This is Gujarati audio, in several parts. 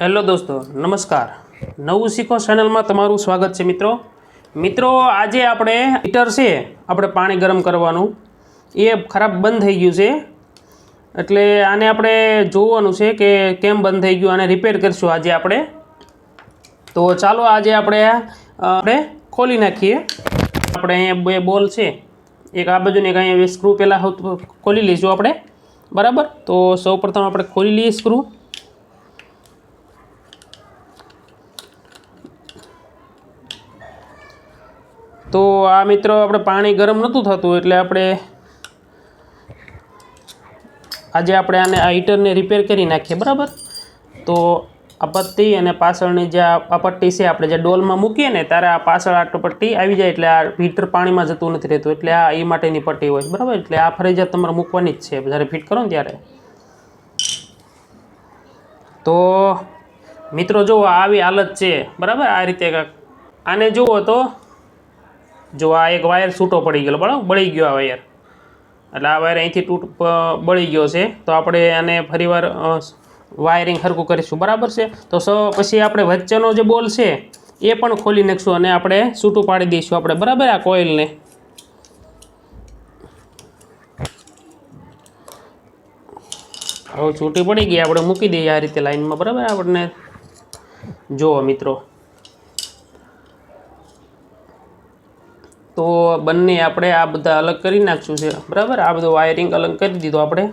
હેલો દોસ્તો, નમસ્કાર. નવું શીખો ચેનલમાં તમારું સ્વાગત છે મિત્રો. મિત્રો, આજે આપણે હીટર છે, આપણે પાણી ગરમ કરવાનું. એ ખરાબ બંધ થઈ ગયું છે. એટલે આને આપણે જોવાનું છે કે કેમ બંધ થઈ ગયું, આને રિપેર કરીશું આજે આપણે. તો ચાલો આજે આપણે આપણે ખોલી નાખીએ. આપણે અહીંયા બે બોલ છે. એક આ બાજુને એક અહીંયા સ્ક્રૂ પહેલાં ખોલી લઈશું આપણે. બરાબર? તો સૌપ્રથમ આપણે ખોલી લઈએ સ્ક્રૂ તો આ મિત્રો આપણે પાણી ગરમ નહોતું થતું એટલે આપણે આજે આપણે આને આ હીટરને રિપેર કરી નાખીએ, બરાબર? તો આ પટ્ટી અને પાછળની જે આ પટ્ટી છે, આપણે જે ડોલમાં મૂકીએ ને, ત્યારે આ પાછળ આ પટ્ટી આવી જાય એટલે આ હીટર પાણીમાં જતું નથી રહેતું, એટલે આ એ માટેની પટ્ટી હોય બરાબર? એટલે આ ફરજિયાત તમારે મૂકવાની જ છે, જ્યારે ફિટ કરો ને ત્યારે. તો મિત્રો જુઓ આવી હાલત છે, બરાબર? આ રીતે આને જુઓ તો જો આ એક વાયર છૂટો પડી ગયો બરાબર? બળી ગયો આ વાયર. એટલે આ વાયર અહીંથી તૂટ બળી ગયો છે. તો આપણે આને ફરીવાર વાયરિંગ હરકું કરીશું, બરાબર છે? તો સ, પછી આપણે વચ્ચેનો જે બોલ છે, એ પણ ખોલી નાખશું અને આપણે છૂટું પાડી દઈશું આપણે, બરાબર? આ કોઇલને. હવે છૂટી પડી ગઈ, આપણે મૂકી દઈએ આ રીતે લાઈનમાં, બરાબર? આપણને. જુઓ મિત્રો તો બંને આપણે આ બધા અલગ કરી નાખશું છે. બરાબર? આ બધું વાયરિંગ અલગ કરી દીધું આપણે.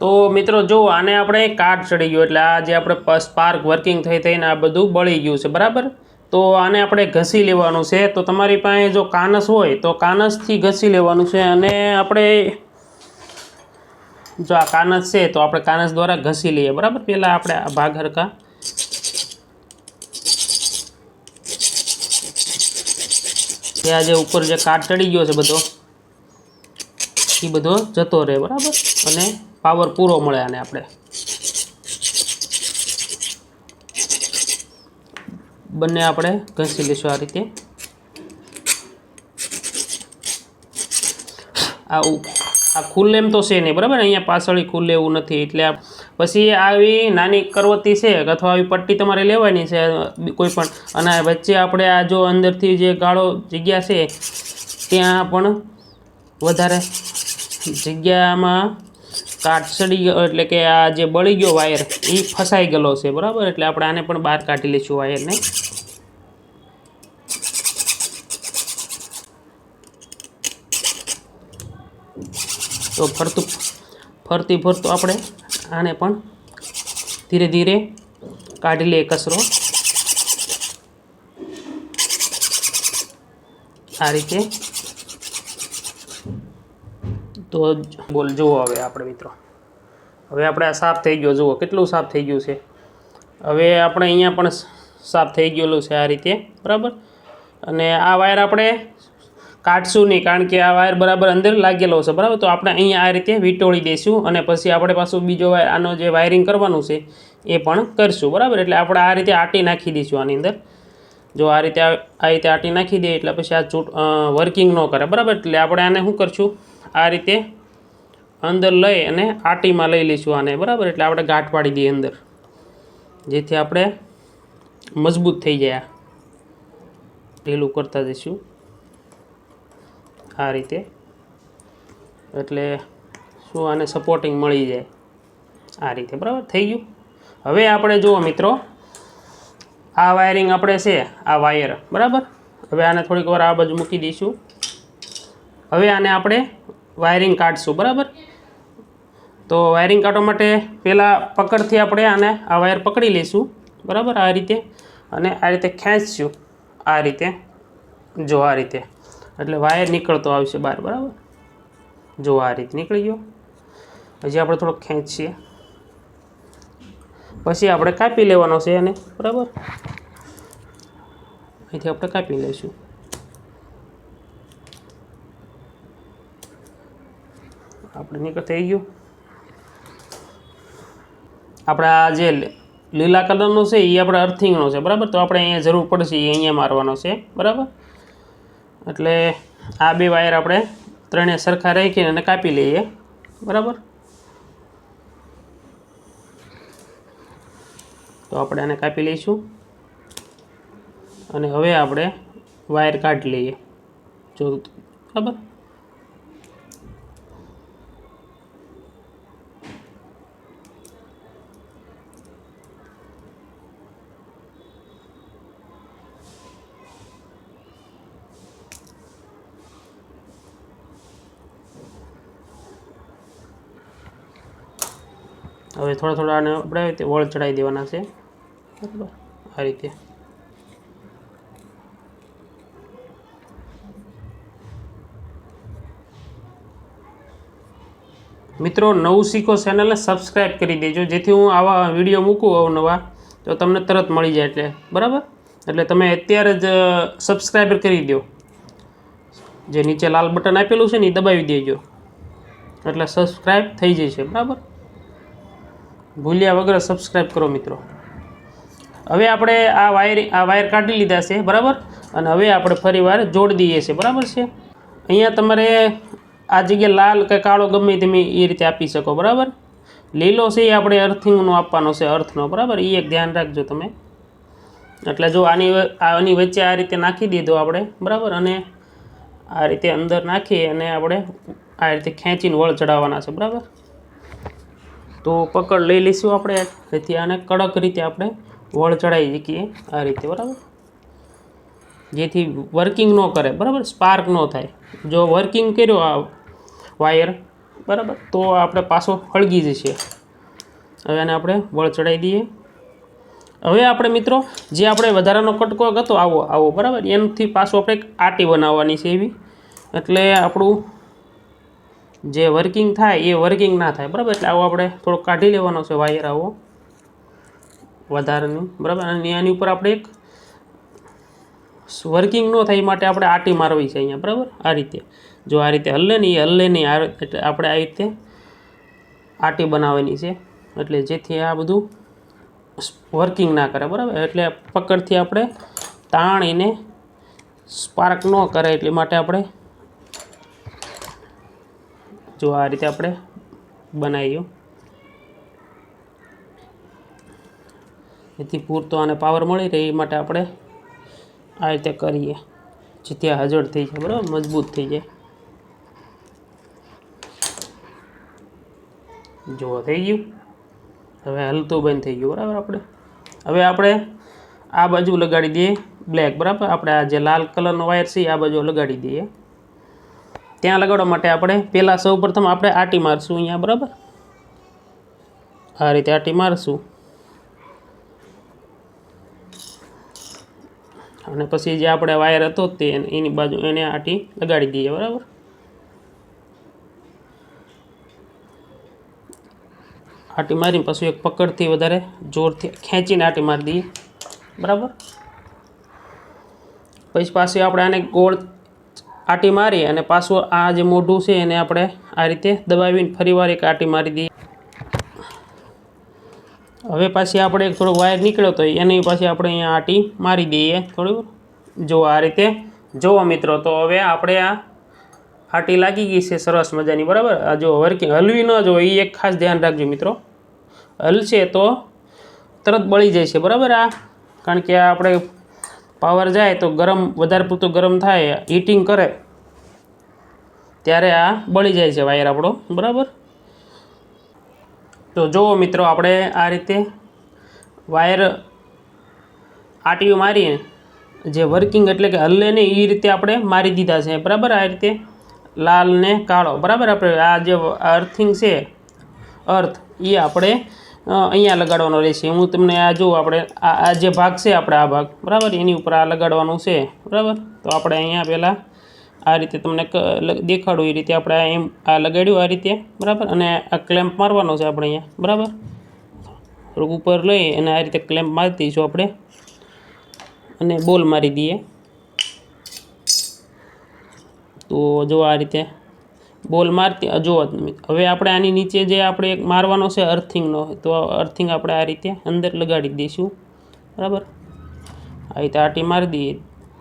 તો મિત્રો જો આને આપણે કાટ ચડી ગયો એટલે આ જે આપણે સ્પાર્ક વર્કિંગ થઈ થઈને આ બધું બળી ગયું છે. બરાબર? તો આને આપણે ઘસી લેવાનું છે. તો તમારી પાસે જો કાનસ હોય તો કાનસથી ઘસી લેવાનું છે અને આપણે જો આ કાનસ છે તો આપણે કાનસ દ્વારા ઘસી લઈએ. બરાબર? પહેલાં આપણે આ ભાગ હરકા કે આ જે ઉપર જે કાટ ચડી ગયો છે બધો, એ બધો જતો રહે, બરાબર? અને પાવર પૂરો મળે આને આપણે. બંને આપણે ઘસી લઈશું આ રીતે. આ આ એમ તો છે નહીં, બરાબર? અહીંયા પાછળ ખુલ્લે એવું નથી, એટલે આ- પછી આવી નાની કરવતી છે અથવા આવી પટ્ટી તમારે લેવાની છે કોઈ પણ અને વચ્ચે આપણે આ જો અંદરથી જે ગાળો જગ્યા છે, ત્યાં પણ વધારે જગ્યામાં કાટ ચડી ગયો, એટલે કે આ જે બળી ગયો વાયર, એ ફસાઈ ગયેલો છે, બરાબર? એટલે આપણે આને પણ બહાર કાઢી લઈશું વાયરને. તો ફરતું, ફરતી ફરતું આપણે આને પણ ધીરે ધીરે કાઢી લઈએ કચરો આ રીતે. તો બોલ, જુઓ હવે આપણે મિત્રો. હવે આપણે આ સાફ થઈ ગયો, જુઓ કેટલું સાફ થઈ ગયું છે. હવે આપણે અહીંયા પણ સાફ થઈ ગયેલું છે આ રીતે, બરાબર? અને આ વાયર આપણે કાઢશું નહીં, કારણ કે આ વાયર બરાબર અંદર લાગેલો છે, બરાબર? તો આપણે અહીંયા આ રીતે વીંટોળી દઈશું અને પછી આપણે પાછું બીજો વાયર આનો જે વાયરિંગ કરવાનું છે, એ પણ કરશું, બરાબર? એટલે આપણે આ રીતે આટી નાખી દઈશું આની અંદર. જો આ રીતે આ રીતે આટી નાખી દઈએ એટલે પછી આ ચૂંટ વર્કિંગ ન કરે, બરાબર? એટલે આપણે આને શું કરશું? આ રીતે અંદર લઈ અને આટીમાં લઈ લઈશું આને, બરાબર? એટલે આપણે ગાંઠ પાડી દઈએ અંદર, જેથી આપણે મજબૂત થઈ જાય. ઢીલું કરતા જઈશું. આ રીતે. એટલે શું આને સપોર્ટિંગ મળી જાય. આ રીતે, બરાબર? થઈ ગયું? હવે આપણે જુઓ મિત્રો, આ વાયરિંગ આપણે છે, આ વાયર બરાબર? હવે આને થોડીક વાર આ બાજુ મૂકી દઈશું. હવે આને આપણે વાયરિંગ કાઢશું, બરાબર? તો વાયરિંગ કાઢવા માટે પહેલાં પકડથી આપણે આને આ વાયર પકડી લઈશું, બરાબર? આ રીતે. અને આ રીતે ખેંચશું, આ રીતે. જો આ રીતે. એટલે વાયર નીકળતો આવશે બહાર, બરાબર? જો આ રીત નીકળી ગયો. હજી આપણે થોડોક ખેંચીએ. પછી આપણે કાપી લેવાનો છે એને, બરાબર? અહીંથી આપણે કાપી લઈશું. આપણે નીકળ થઈ ગયું. આપણે આ જે લીલા કલરનો છે એ આપણે અર્થિંગનો છે, બરાબર? તો આપણે અહીંયા જરૂર પડશે એ અહીંયા મારવાનો છે, બરાબર? એટલે આ બે વાયર આપણે ત્રણે સરખા રાખીને અને કાપી લઈએ. બરાબર? તો આપણે આને કાપી લઈશું. અને હવે આપણે વાયર કાઢી લઈએ. જો, બરાબર? હવે થોડા થોડા આને આપણે વળ ચડાવી દેવાના છે. બરાબર? આ રીતે. મિત્રો, નવું શીખો ચેનલને સબસ્ક્રાઈબ કરી દેજો. જેથી હું આવા વીડિયો મૂકું અવનવા તો તમને તરત મળી જાય એટલે. બરાબર? એટલે તમે અત્યારે જ સબસ્ક્રાઈબર કરી દો. જે નીચે લાલ બટન આપેલું છે ને એ દબાવી દેજો. એટલે સબસ્ક્રાઈબ થઈ જશે. બરાબર? ભૂલ્યા વગર સબસ્ક્રાઈબ કરો મિત્રો. હવે આપણે આ વાયર આ વાયર કાઢી લીધા છે, બરાબર? અને હવે આપણે ફરીવાર જોડી દઈએ છીએ બરાબર છે? અહીંયા તમારે આ જગ્યાએ લાલ કે કાળો ગમે તમે એ રીતે આપી શકો, બરાબર? લીલો છે એ આપણે અર્થિંગનો આપવાનો છે, અર્થનો, બરાબર? એ એક ધ્યાન રાખજો તમે. એટલે જો આની આની વચ્ચે આ રીતે નાખી દીધો આપણે, બરાબર? અને આ રીતે અંદર નાખી અને આપણે આ રીતે ખેંચીને વળ ચડાવવાના છે, બરાબર? તો પકડ લઈ લઈશું આપણે. જેથી આને કડક રીતે આપણે વળ ચડાવી શકીએ આ રીતે, બરાબર? જેથી વર્કિંગ ન કરે, બરાબર? સ્પાર્ક ન થાય. જો વર્કિંગ કર્યો આ વાયર બરાબર? તો આપણે પાછો હળગી જશે. હવે આને આપણે વળ ચડાવી દઈએ. હવે આપણે મિત્રો, જે આપણે વધારાનો કટકો હતો, આવો આવો, બરાબર? એનાથી પાછો આપણે આટી બનાવવાની છે એવી. એટલે આપણું જે વર્કિંગ થાય એ વર્કિંગ ના થાય. બરાબર? એટલે આવો આપણે થોડો કાઢી લેવાનો છે વાયર આવો. વધારાની. બરાબર? અને આની ઉપર આપણે એક વર્કિંગ ન થાય એ માટે આપણે આટી મારવી છે અહીંયા. બરાબર? આ રીતે. જો આ રીતે હલ્લે ને એ હલ્લે નહીં આ એટલે આપણે આ રીતે આટી બનાવવાની છે. એટલે જેથી આ બધું વર્કિંગ ના કરે. બરાબર? એટલે પકડથી આપણે તાણીને સ્પાર્ક ન કરે એટલી માટે આપણે જો આ રીતે આપણે બનાવ્યું એથી પૂરતો આને પાવર મળી રહે એ માટે આપણે આ રીતે કરીએ. જેથી આ હજળ થઈ જાય, બરાબર? મજબૂત થઈ જાય. જો થઈ ગયું. હવે હલતું બંધ થઈ ગયું, બરાબર આપણે? હવે આપણે આ બાજુ લગાડી દઈએ બ્લેક બરાબર? આપણે આ જે લાલ કલરનો વાયર છે એ આ બાજુ લગાડી દઈએ. ત્યાં લગાડવા માટે આપણે પહેલાં સૌ પ્રથમ આપણે આટી મારશું અહીંયા, બરાબર? આ રીતે આટી મારશું. અને પછી જે આપણે વાયર હતો તે એની બાજુ એને આટી લગાડી દઈએ, બરાબર? આટી મારીને પછી એક પકડથી વધારે જોરથી ખેંચીને આટી મારી દઈએ, બરાબર? પછી પાછી આપણે આને ગોળ આટી મારી અને પાછું આ જે મોઢું છે એને આપણે આ રીતે દબાવીને ફરીવાર એક આટી મારી દઈએ. હવે પાછી આપણે એક થોડો વાયર નીકળ્યો તો એની પાછી આપણે અહીંયા આટી મારી દઈએ થોડી. જો આ રીતે. જોવો મિત્રો, તો હવે આપણે આ આટી લાગી ગઈ છે સરસ મજાની, બરાબર? આ જો વર્કિંગ હલવી ન જો એ એક ખાસ ધ્યાન રાખજો મિત્રો. હલશે તો તરત બળી જાય છે, બરાબર આ? કારણ કે આપણે પાવર જાય તો ગરમ, વધારે પૂરતું ગરમ થાય હીટિંગ કરે, ત્યારે આ બળી જાય છે વાયર આપણો, બરાબર? તો જુઓ મિત્રો, આપણે આ રીતે વાયર આટીઓ મારીએ, જે વર્કિંગ એટલે કે હલ્લે ને એ રીતે આપણે મારી દીધા છે, બરાબર? આ રીતે લાલ ને કાળો, બરાબર? આપણે આ જે અર્થિંગ છે અર્થ એ આપણે અહીંયા લગાડવાનો રહેશે. હું તમને આ જો આપણે, આ જે ભાગ છે આપણે આ ભાગ, બરાબર? એની ઉપર આ લગાડવાનું છે, બરાબર? તો આપણે અહીંયા પહેલાં આ રીતે તમને દેખાડું એ રીતે આપણે એમ આ લગાડ્યું આ રીતે, બરાબર? અને આ ક્લેમ્પ મારવાનો છે આપણે અહીંયા, બરાબર? ઉપર લઈ અને આ રીતે ક્લેમ્પ મારી દઈશું આપણે. અને બોલ મારી દઈએ. તો જો આ રીતે બોલ મારતી જો હવે આપણે આની નીચે જે આપણે એક મારવાનો છે અર્થિંગનો તો અર્થિંગ આપણે આ રીતે અંદર લગાડી દઈશું. બરાબર? આ રીતે આટી મારી દઈએ.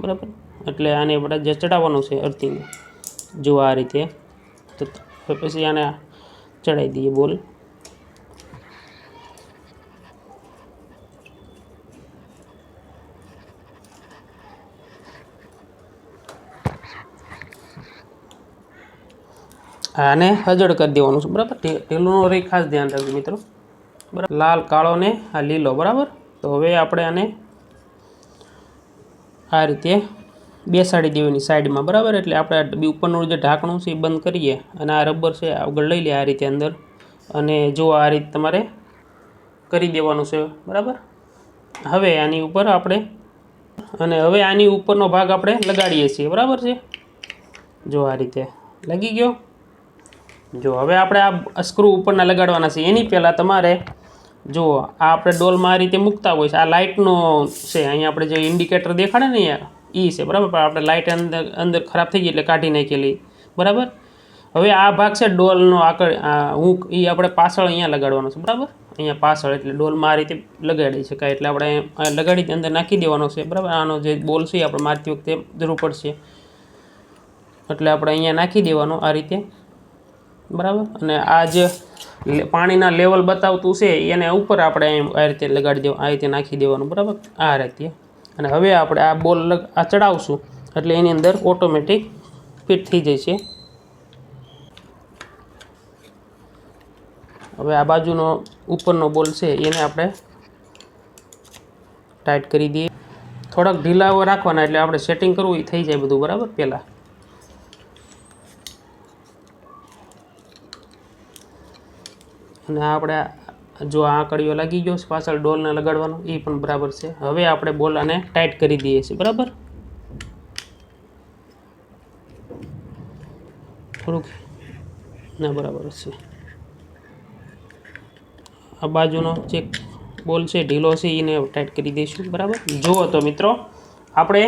બરાબર? એટલે આને આપણે જે ચડાવવાનું છે અર્થિંગ જો આ રીતે, તો પછી આને ચડાવી દઈએ બોલ. આને હજળ કરી દેવાનું છે, બરાબર? ઢેલુંનો રે ખાસ ધ્યાન રાખજો મિત્રો. બરાબર? લાલ, કાળો ને આ લીલો, બરાબર? તો હવે આપણે આને આ રીતે બેસાડી દેવાની સાઈડમાં, બરાબર? એટલે આપણે ઉપરનું જે ઢાંકણું છે એ બંધ કરીએ અને આ રબર છે આગળ લઈ લે આ રીતે અંદર. અને જો આ રીતે તમારે કરી દેવાનું છે, બરાબર? હવે આની ઉપર આપણે અને હવે આની ઉપરનો ભાગ આપણે લગાડીએ છીએ, બરાબર છે? જો આ રીતે. લગી ગયો? જો, હવે આપણે આ સ્ક્રૂ ઉપરના લગાડવાના છે એની પહેલાં તમારે, જો, આ આપણે ડોલમાં આ રીતે મૂકતા હોય છે. આ લાઇટનો છે, અહીંયા આપણે જે ઇન્ડિકેટર દેખાડે ને એ છે, બરાબર? પણ આપણે લાઇટ અંદર અંદર ખરાબ થઈ ગઈ એટલે કાઢી નાખેલી, બરાબર? હવે આ ભાગ છે ડોલનો આકળ, આ, હું એ આપણે પાછળ અહીંયા લગાડવાનો છે, બરાબર? અહીંયા પાછળ, એટલે ડોલમાં આ રીતે લગાડી શકાય એટલે આપણે લગાડી અંદર નાખી દેવાનો છે, બરાબર? આનો જે બોલ છે આપણે મારતી વખતે જરૂર પડશે. એટલે આપણે અહીંયા નાખી દેવાનો આ રીતે. બરાબર? અને આ જે પાણીના લેવલ બતાવતું છે, એને ઉપર આપણે એમ આ રીતે લગાડી દેવા, આ રીતે નાખી દેવાનું, બરાબર? આ રીતે. અને હવે આપણે આ બોલ આ ચડાવશું, એટલે એની અંદર ઓટોમેટિક ફિટ થઈ જશે હવે આ બાજુનો, ઉપરનો બોલ છે, એને આપણે ટાઈટ કરી દઈએ. થોડાક ઢીલાઓ રાખવાના, એટલે આપણે સેટિંગ કરવું એ થઈ જાય બધું, બરાબર? પહેલાં. અને આપણે જો આ કડીઓ લાગી ગયો છે, પાછળ ડોલને લગાડવાનો એ પણ બરાબર છે. હવે આપણે બોલ આને ટાઈટ કરી દઈએ છીએ, બરાબર? થોડુંક ના બરાબર છે. આ બાજુનો જે બોલ છે, ઢીલો છે એને ટાઈટ કરી દઈશું, બરાબર? જુઓ તો મિત્રો, આપણે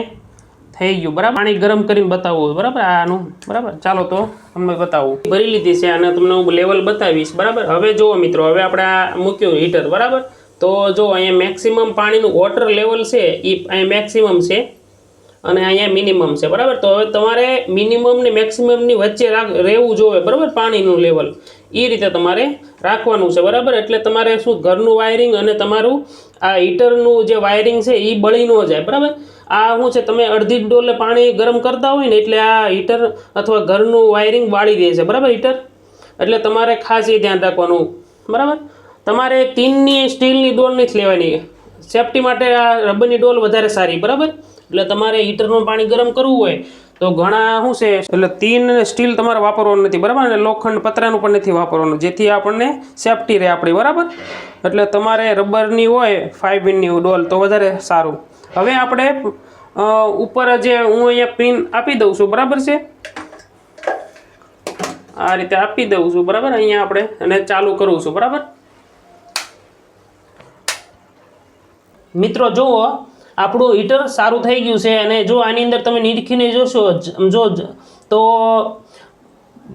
થઈ ગયું. બરાબર? પાણી ગરમ કરીને બતાવવું બરાબર? આનું. બરાબર? ચાલો તો તમને બતાવું. ભરી લીધી છે અને તમને હું લેવલ બતાવીશ. બરાબર? હવે જુઓ મિત્રો, હવે આપણે આ મૂક્યું હીટર બરાબર? તો જો અહીંયા મેક્સિમમ પાણીનું વોટર લેવલ છે. એ અહીંયા મેક્સિમમ છે. અને અહીંયા મિનિમમ છે, બરાબર? તો હવે તમારે મિનિમમ મેક્સિમમની વચ્ચે રાખ, રહેવું જોઈએ, બરાબર? પાણીનું લેવલ એ રીતે તમારે રાખવાનું છે, બરાબર? એટલે તમારે શું, ઘરનું વાયરિંગ અને તમારું આ હીટરનું જે વાયરિંગ છે એ બળી ન જાય, બરાબર? આ શું છે, તમે અડધી ડોલે પાણી ગરમ કરતા હોય ને, એટલે આ હીટર અથવા ઘરનું વાયરિંગ બાળી દે છે, બરાબર હીટર? એટલે તમારે ખાસ એ ધ્યાન રાખવાનું, બરાબર? તમારે તીનની સ્ટીલની ડોલ નથી લેવાની. સેફટી માટે આ રબરની ડોલ વધારે સારી, બરાબર? એટલે તમારે હીટરનું પાણી ગરમ કરવું હોય તો ઘણા શું છે, એટલે તીન અને સ્ટીલ તમારે વાપરવાનું નથી, બરાબર? અને લોખંડ પતરાનું પણ નથી વાપરવાનું, જેથી આપણને સેફટી રહે આપણી, બરાબર? એટલે તમારે રબરની હોય ફાઇવ ઇનની ડોલ તો વધારે સારું. હવે આપણે ઉપર જે હું અહીંયા પિન આપી દઉં છું, બરાબર છે? આ રીતે આપી દઉં છું, બરાબર? અહીંયા આપણે, અને ચાલુ કરું છું, બરાબર? મિત્રો, જુઓ આપણું હીટર સારું થઈ ગયું છે અને જો આની અંદર તમે નીરખીને જોશો જ- તો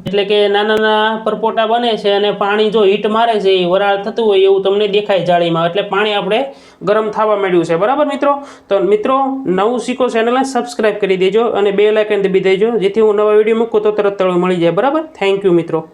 એટલે કે નાના નાના પરપોટા બને છે અને પાણી જો હીટ મારે છે એ વરાળ થતું હોય એવું તમને દેખાય જાળીમાં. એટલે પાણી આપણે ગરમ થવા માંડ્યું છે. બરાબર મિત્રો? તો મિત્રો, નવું શીખો ચેનલને સબસ્ક્રાઈબ કરી દેજો અને બે લાઇકન દબી દેજો, જેથી હું નવા વીડિયો મૂકું તો તરત તળું મળી જાય. બરાબર? થેન્ક યુ મિત્રો.